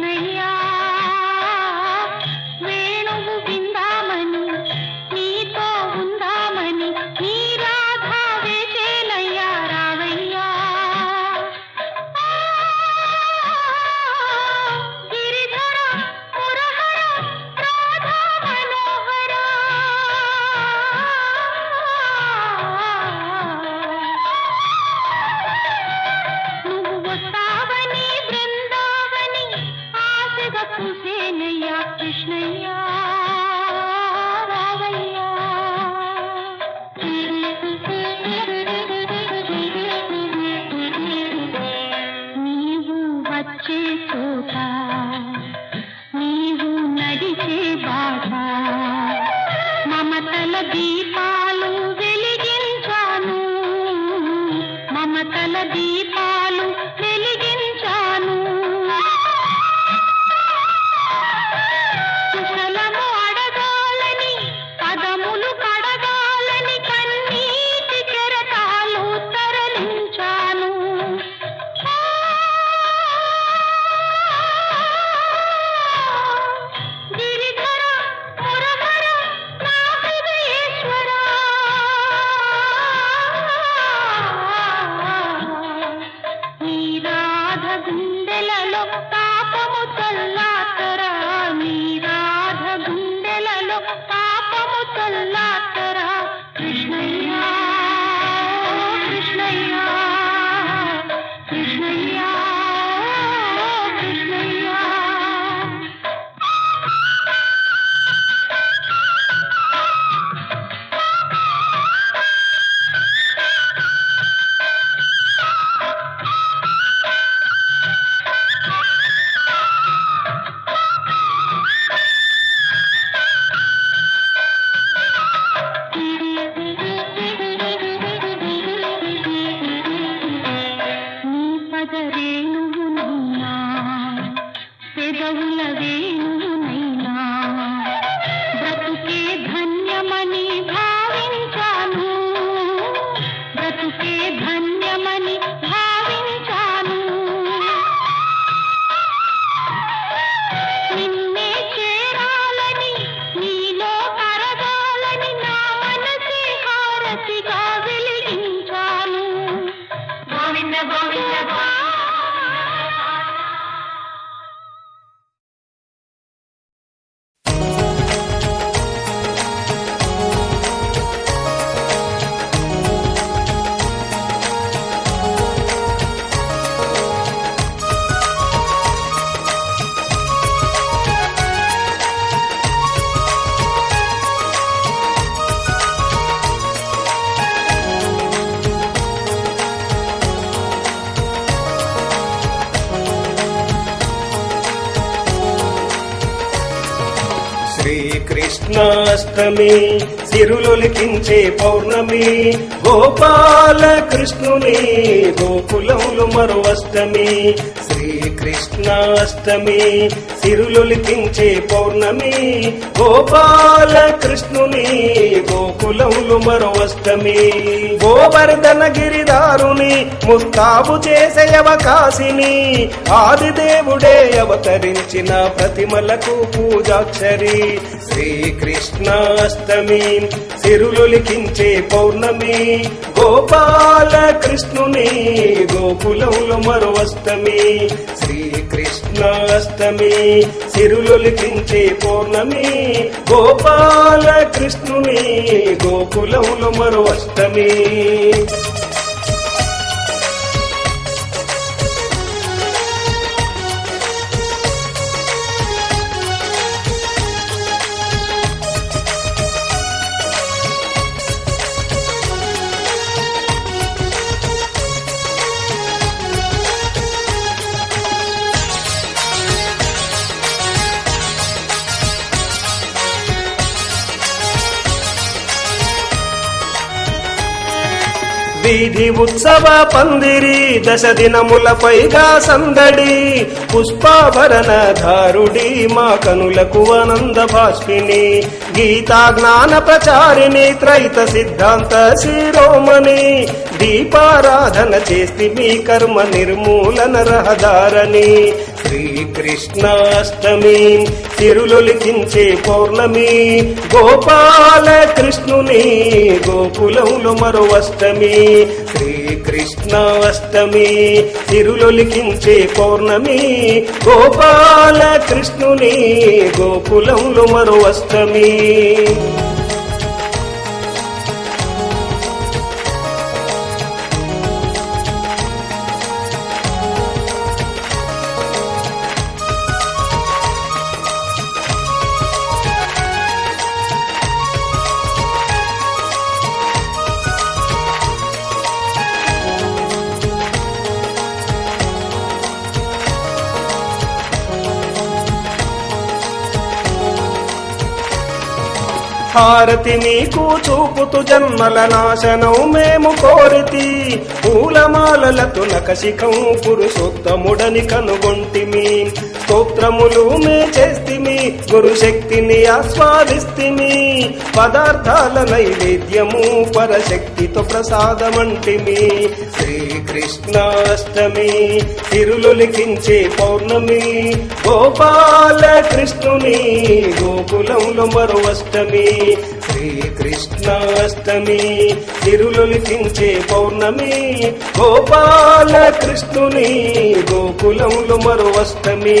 नहीं దీపాలు వెలిగించాను. మమతల దీప ಬೆಳೆದ ಉಲವೇನು కృష్ణాష్టమి సిరులొలికించే పౌర్ణమి గోపాల కృష్ణుని గోకులములు మరో అష్టమి శ్రీకృష్ణాష్టమి సిరులొలికించే పౌర్ణమి గోపాల కృష్ణుని గోకులములు మరో అష్టమి గోవర్ధన గిరిదారుని ముస్తాబు చేసే అవకాశిని ఆదిదేవుడే అవతరించిన ప్రతిమలకు పూజాక్షరి శ్రీకృష్ణాష్టమి సిరులొలికించే పౌర్ణమి. గోపాల కృష్ణుని గోకులంలో మరో శ్రీకృష్ణాష్టమి సిరులొలికించే పౌర్ణమి. గోపాల కృష్ణుని గోకులంలో మరో వీధి ఉత్సవ పందిరి దశ దినముల పైగా సందడి. పుష్పాభరణ ధారుడి మా కనులకు ఆనంద భాష్పిని గీతా జ్ఞాన ప్రచారిణి త్రైత సిద్ధాంత శిరోమణి. దీపారాధన చేస్తే మీ కర్మ నిర్మూలన రహదారని శ్రీకృష్ణాష్టమి తిరులొలికించే పౌర్ణమి. గోపాల కృష్ణుని గోకులంలో మరో అష్టమి. శ్రీకృష్ణాష్టమి తిరులొలికించే పౌర్ణమి. గోపాల కృష్ణుని గోకులంలో మరో అష్టమి. హారతి నీకు చూపుతు జన్మల నాశనం మేము కోరితి. పూలమాలలతో నకశిఖం పురుషోత్తముడని కనుగొంటిమి స్తోత్రములు మే చేస్తిమి గురుశక్తిని ఆస్వాదిస్తిమి పదార్థాల నైవేద్యము పరశక్తితో ప్రసాదమంటిమి శ్రీకృష్ణాష్టమి తిరులొలికించే పౌర్ణమి. గోపాల కృష్ణుని గోకులంలో మరో అష్టమి. శ్రీకృష్ణాష్టమి తిరులొలికించే పౌర్ణమి గోపాల కృష్ణుని గోకులంలో మరో అష్టమి.